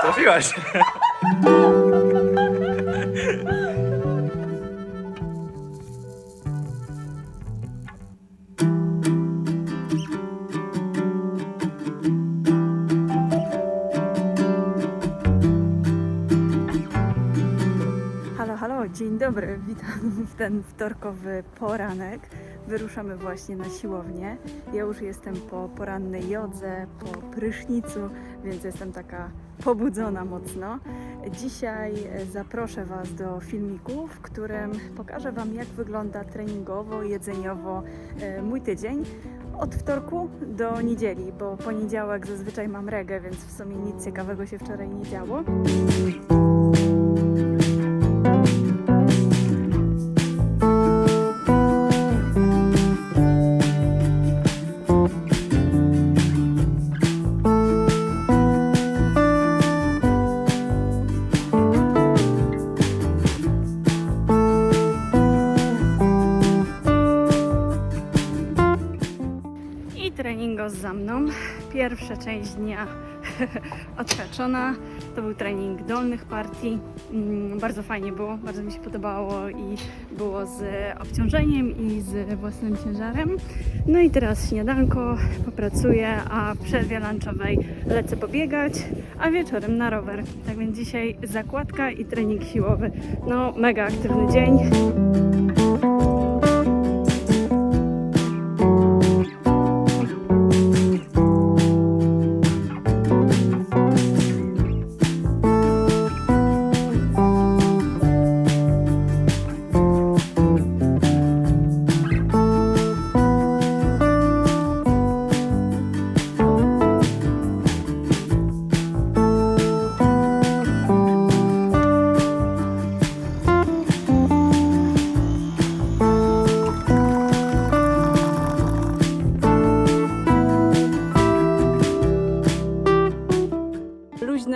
Trafiłaś! Halo, halo, dzień dobry, witam w ten wtorkowy poranek. Wyruszamy właśnie na siłownię. Ja już jestem po porannej jodze, po prysznicu, więc jestem taka pobudzona mocno. Dzisiaj e, zaproszę Was do filmiku, w którym pokażę Wam, jak wygląda treningowo, jedzeniowo e, mój tydzień. Od wtorku do niedzieli, bo poniedziałek zazwyczaj mam regę, więc w sumie nic ciekawego się wczoraj nie działo. odhaczona. To był trening dolnych partii. Mm, Bardzo fajnie było, bardzo mi się podobało i było z obciążeniem i z własnym ciężarem. No i teraz śniadanko, popracuję, a w przerwie lunchowej lecę pobiegać, a wieczorem na rower. Tak więc dzisiaj zakładka i trening siłowy. No mega aktywny dzień.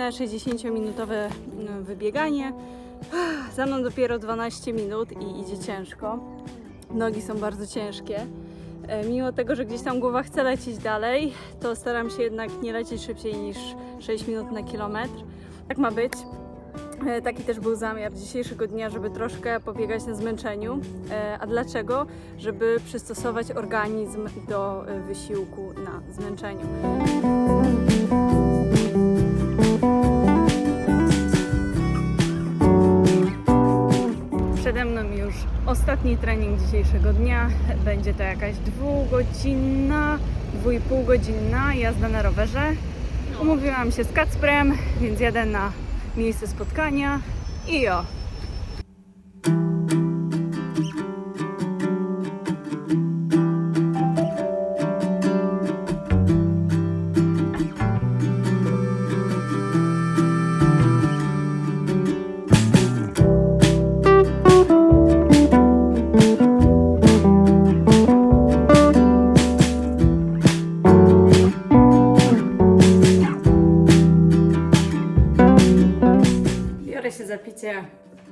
Luźne 60-minutowe mm, wybieganie. Za mną dopiero 12 minut i idzie ciężko. Nogi są bardzo ciężkie. E, Mimo tego, że gdzieś tam głowa chce lecieć dalej, to staram się jednak nie lecieć szybciej niż 6 minut na kilometr. Tak ma być. E, Taki też był zamiar dzisiejszego dnia, żeby troszkę pobiegać na zmęczeniu. E, A dlaczego? Żeby przystosować organizm do wysiłku na zmęczeniu. Mną już ostatni trening dzisiejszego dnia. Będzie to jakaś dwugodzinna, dwójpółgodzinna jazda na rowerze. Umówiłam się z Kacprem, więc jadę na miejsce spotkania i o.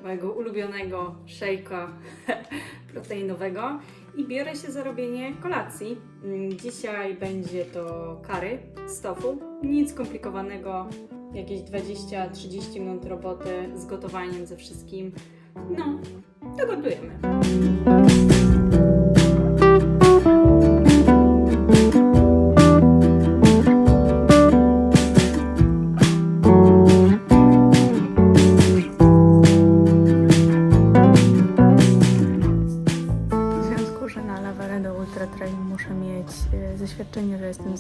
mojego ulubionego szejka proteinowego i biorę się za robienie kolacji. Mm, Dzisiaj będzie to kary z tofu. Nic skomplikowanego, jakieś 20-30 minut roboty z gotowaniem ze wszystkim. No, dogotujemy. W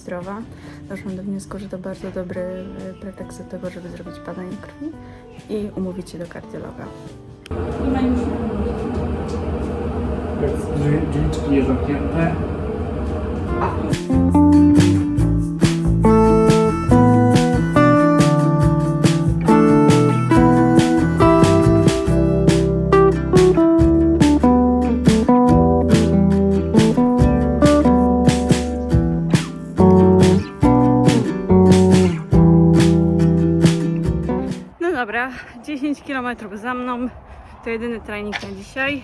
zdrowa, doszłam do wniosku, że to bardzo dobry e, pretekst do tego, żeby zrobić badanie krwi i umówić się do kardiologa. Drzwi- Drzwiczki nie zamknięte. 10 km za mną. To jedyny trening na dzisiaj.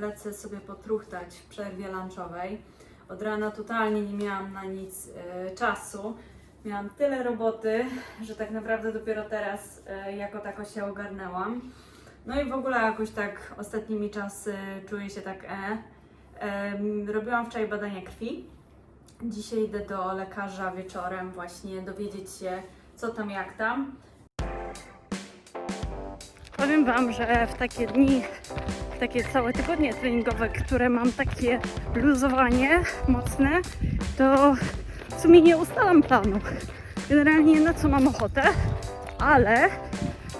Lecę sobie potruchtać w przerwie lunchowej. Od rana totalnie nie miałam na nic e, czasu. Miałam tyle roboty, że tak naprawdę dopiero teraz e, jako tako się ogarnęłam. No i w ogóle jakoś tak ostatnimi czasy czuję się tak e. Em, robiłam wczoraj badania krwi. Dzisiaj idę do lekarza wieczorem właśnie dowiedzieć się co tam jak tam. Powiem Wam, że w takie dni, takie całe tygodnie treningowe, które mam takie luzowanie mocne, to w sumie nie ustalam planu. Generalnie na co mam ochotę, ale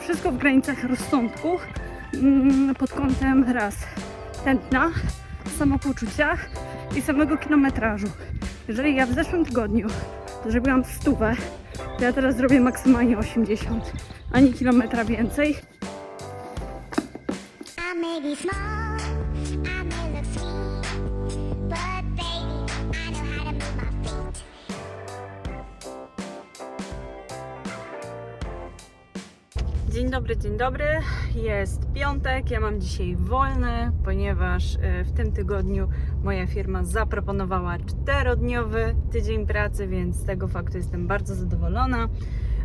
wszystko w granicach rozsądku mm, pod kątem raz tętna, samopoczucia i samego kilometrażu. Jeżeli ja w zeszłym tygodniu zrobiłam stówę, to ja teraz zrobię maksymalnie 80, ani kilometra więcej. Dzień dobry, dzień dobry. Jest piątek, ja mam dzisiaj wolny, ponieważ e, w tym tygodniu moja firma zaproponowała czterodniowy tydzień pracy, więc z tego faktu jestem bardzo zadowolona.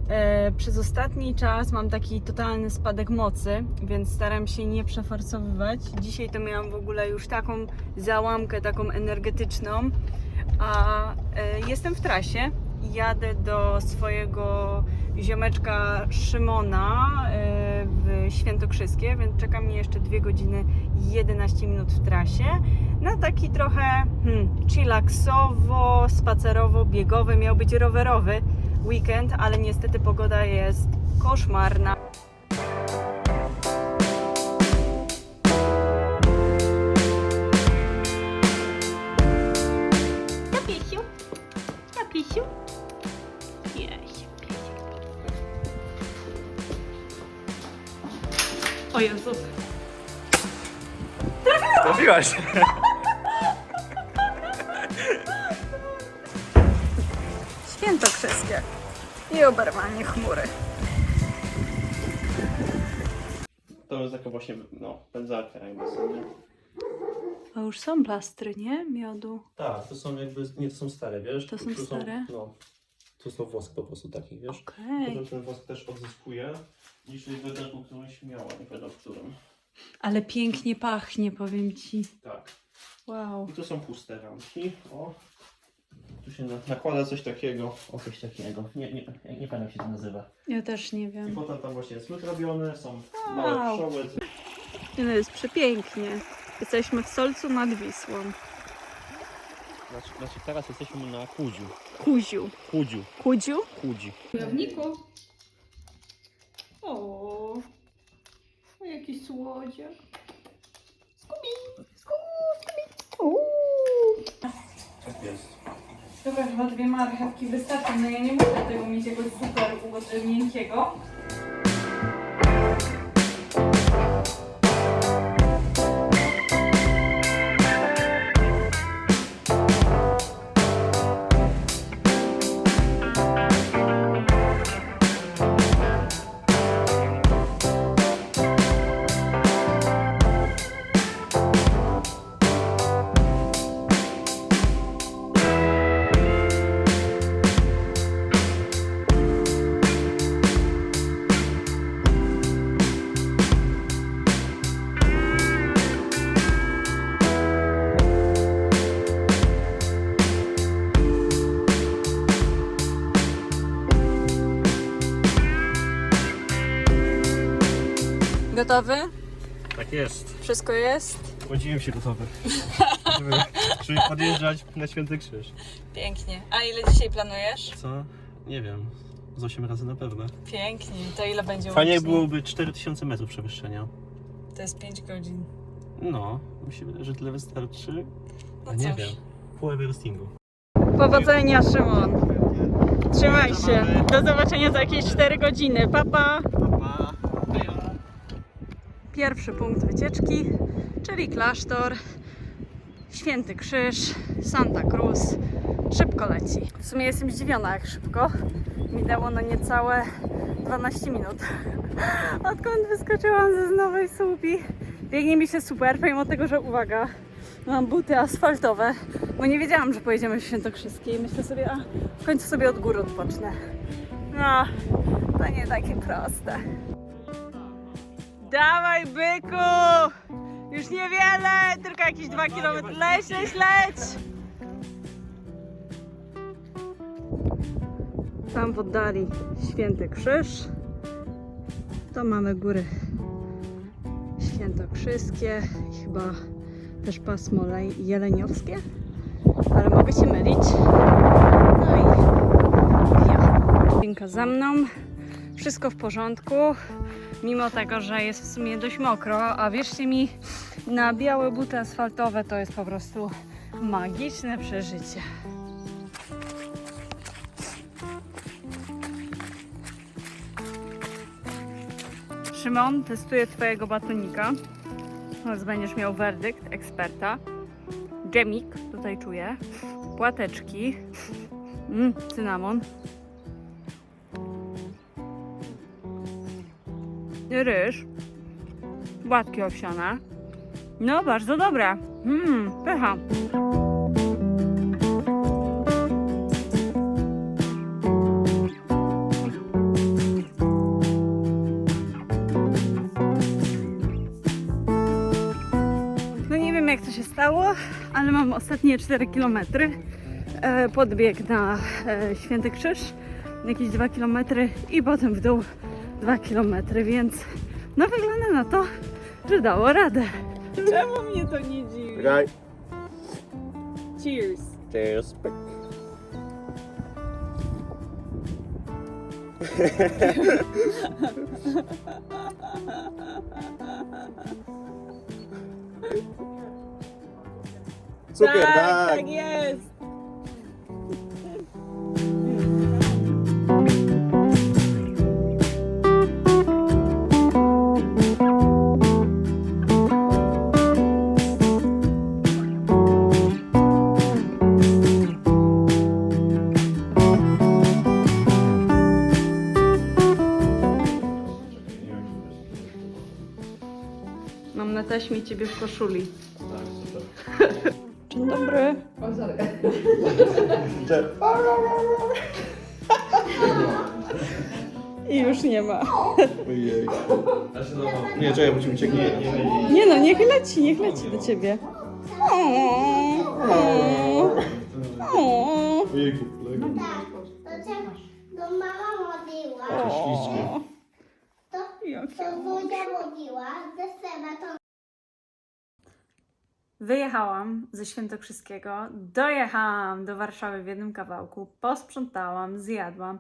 E, Przez ostatni czas mam taki totalny spadek mocy, więc staram się nie przeforsowywać. Dzisiaj to miałam w ogóle już taką załamkę, taką energetyczną, a e, jestem w trasie. Jadę do swojego ziomeczka Szymona e, w Świętokrzyskie, więc czeka mnie jeszcze 2 godziny i 11 minut w trasie. Na taki trochę hmm, chillaksowo, spacerowo, biegowy, miał być rowerowy weekend, ale niestety pogoda jest koszmarna. Piesiu, ja piesiu. Jeś, O Jezus. Trafiłaś! Świętokrzyskie i oberwanie chmury. To jest taka właśnie, no, pędzarka jakby sobie. A już są plastry, nie? Miodu. Tak, to są jakby, nie, to są stare, wiesz? To są Tu stare? no, to są wosk po prostu takich, wiesz? Okej. Potem ten wosk też odzyskuje. Niż w weterku którymś miała, nie pamiętam w którym. Ale pięknie pachnie, powiem ci. Tak. Wow. I tu są puste ramki, o. Tu się na- nakłada coś takiego, o coś takiego. Nie, nie, nie pamiętam jak się to nazywa. Ja też nie I wiem. potem tam właśnie jest lód robiony, są Wow. małe pszczoły. No jest przepięknie. Jesteśmy w Solcu nad Wisłą. Znaczy, znaczy teraz jesteśmy na Kudziu. Kuziu. Kudziu. Kudziu? Kudzi. Wojowniku. O, o jaki słodziak. Skubi, skubi, Tak jest. Dobra, chyba dwie marchewki wystarczą. No ja nie mogę tego mieć jakoś super miękkiego. Gotowy? Tak jest. Wszystko jest? Urodziłem się gotowy. Żeby, żeby podjeżdżać na Święty Krzyż. Pięknie. A ile dzisiaj planujesz? Co? Nie wiem. Z 8 razy na pewno. Pięknie. To ile będzie Fajnie łącznie? byłoby 4000 metrów przewyższenia. To jest 5 godzin. No, mi się wydaje, że tyle wystarczy. No A nie cóż. wiem. Pół Everestingu. Powodzenia, Szymon. Trzymaj się. Do zobaczenia za jakieś 4 godziny. Papa. Pa, Pierwszy punkt wycieczki, czyli klasztor, Święty Krzyż, Santa Cruz. Szybko leci. W sumie jestem zdziwiona, jak szybko. Minęło no niecałe 12 minut. Odkąd wyskoczyłam ze Nowej Słupi. Biegnie mi się super, pomimo tego, że uwaga, mam buty asfaltowe, bo nie wiedziałam, że pojedziemy w Świętokrzyskie i myślę sobie, a w końcu sobie od góry odpocznę. No, to nie takie proste. Dawaj, byku! Już niewiele, tylko jakieś 2 km. Leć, leć, leć! Tam w oddali Święty Krzyż. To mamy góry świętokrzyskie, chyba też pasmo jeleniowskie, ale mogę się mylić. No i ja. Za mną. Wszystko w porządku, mimo tego, że jest w sumie dość mokro, a wierzcie mi, na białe buty asfaltowe to jest po prostu magiczne przeżycie. Szymon, testuję Twojego batonika. Teraz będziesz miał werdykt eksperta. Dżemik, tutaj czuję. Płateczki. Mm, cynamon. Ryż. Płatki owsiane. No, bardzo dobre. Mmm, pycha. No nie wiem jak to się stało, ale mam ostatnie 4 km. E, podbieg na e, Święty Krzyż, jakieś 2 km i potem w dół 2 km, więc no wygląda na to, że dało radę. Czemu mnie to nie dziwi? Czekaj. Cheers. Cheers. Cukier, tak, tak. tak jest. Taśmie ciebie w koszuli. Dzień dobry. I już nie ma. Ojej. Nie, czekaj, bo ci ucieknie. Nie no, niech leci, niech leci do ciebie. O, o, o, Ojejku, Lego. To mama modliła, o. to, Jak to ze Seba to Wyjechałam ze Świętokrzyskiego, dojechałam do Warszawy w jednym kawałku, posprzątałam, zjadłam,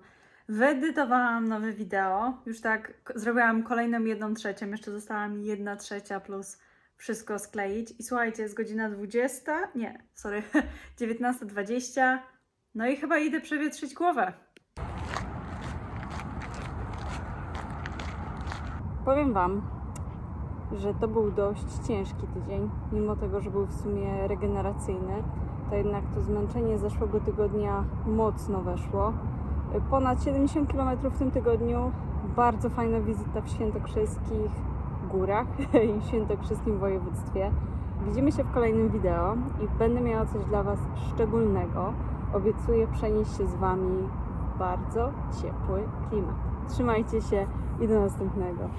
wyedytowałam nowe wideo, już tak zrobiłam kolejną jedną trzecią, jeszcze została mi jedna trzecia plus wszystko skleić. I słuchajcie, jest godzina 20, nie, sorry, 19.20, no i chyba idę przewietrzyć głowę. Powiem Wam, że to był dość ciężki tydzień, mimo tego, że był w sumie regeneracyjny, to jednak to zmęczenie zeszłego tygodnia mocno weszło. Ponad 70 km w tym tygodniu, bardzo fajna wizyta w Świętokrzyskich Górach i w Świętokrzyskim Województwie. Widzimy się w kolejnym wideo i będę miała coś dla Was szczególnego. Obiecuję przenieść się z Wami w bardzo ciepły klimat. Trzymajcie się i do następnego.